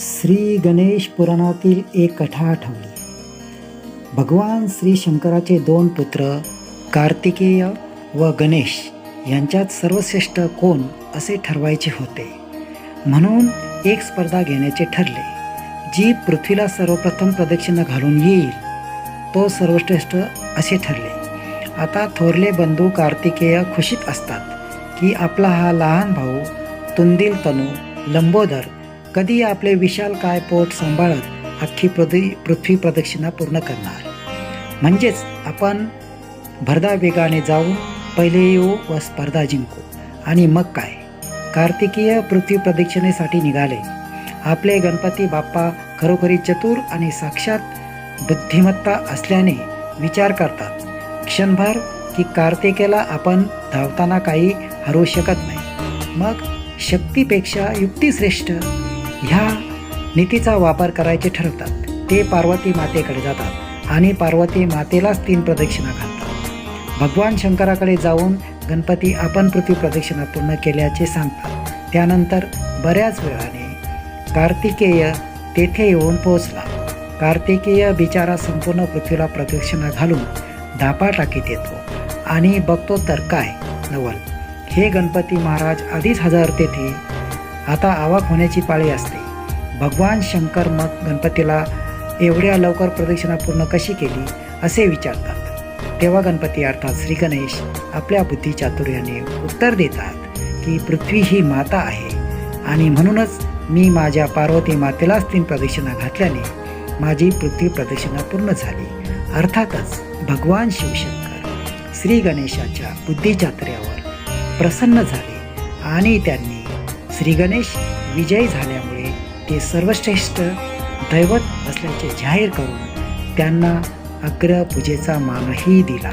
श्री गणेश पुराणातील एक कथा आठवली. भगवान श्री शंकराचे दोन पुत्र कार्तिकेय व गणेश यांच्यात सर्वश्रेष्ठ कोण असे ठरवायचे होते? म्हणून एक स्पर्धा घेण्याचे ठरले. जी पृथ्वीला सर्वप्रथम प्रदक्षिणा घालून येईल तो सर्वश्रेष्ठ असे ठरले. आता थोरले बंधू कार्तिकेय खुशीत असतात की आपला हा लहान भाऊ तुंदिल तनू लंबोदर कधी आपले विशाल काय पोट सांभाळत अख्खी पृथ्वी पृथ्वी प्रदक्षिणा पूर्ण करणार? म्हणजेच आपण भरदा वेगाने जाऊन पहिले येऊ व स्पर्धा जिंकू. आणि मग काय? कार्तिकीय पृथ्वी प्रदक्षिणेसाठी निघाले. आपले गणपती बाप्पा खरोखरी चतुर आणि साक्षात बुद्धिमत्ता असल्याने विचार करतात. क्षणभर की कार्तिकेला आपण धावताना काही हरवू शकत नाही. मग शक्तीपेक्षा युक्तिश्रेष्ठ ह्या नीतीचा वापर करायचे ठरवतात. ते पार्वती मातेकडे जातात आणि पार्वती मातेलाच तीन प्रदक्षिणा घालतात. भगवान शंकराकडे जाऊन गणपती आपण पृथ्वी प्रदक्षिणा पूर्ण केल्याचे सांगतात. त्यानंतर बऱ्याच वेळाने कार्तिकेय तेथे येऊन पोहोचला. कार्तिकेय बिचारा संपूर्ण पृथ्वीला प्रदक्षिणा घालून धापा टाकीत येतो आणि बघतो तर काय नवल. हे गणपती महाराज आधीच हजार तेथे आता आवाक होण्याची पाळी असते. भगवान शंकर मग गणपतीला एवढ्या लवकर प्रदक्षिणा पूर्ण कशी केली असे विचारतात तेव्हा गणपती अर्थात श्री गणेश आपल्या बुद्धिचातुर्याने उत्तर देतात की पृथ्वी ही माता आहे. आणि म्हणूनच मी माझ्या पार्वती मातेलाच तीन प्रदक्षिणा घातल्याने माझी पृथ्वी प्रदक्षिणा पूर्ण झाली. अर्थातच भगवान शिवशंकर श्री गणेशाच्या बुद्धिचातुर्यावर प्रसन्न झाले आणि त्यांनी श्री गणेश विजयी झाल्यामुळे ते सर्वश्रेष्ठ दैवत असल्याचे जाहीर करून त्यांना अग्रपूजेचा मानही दिला.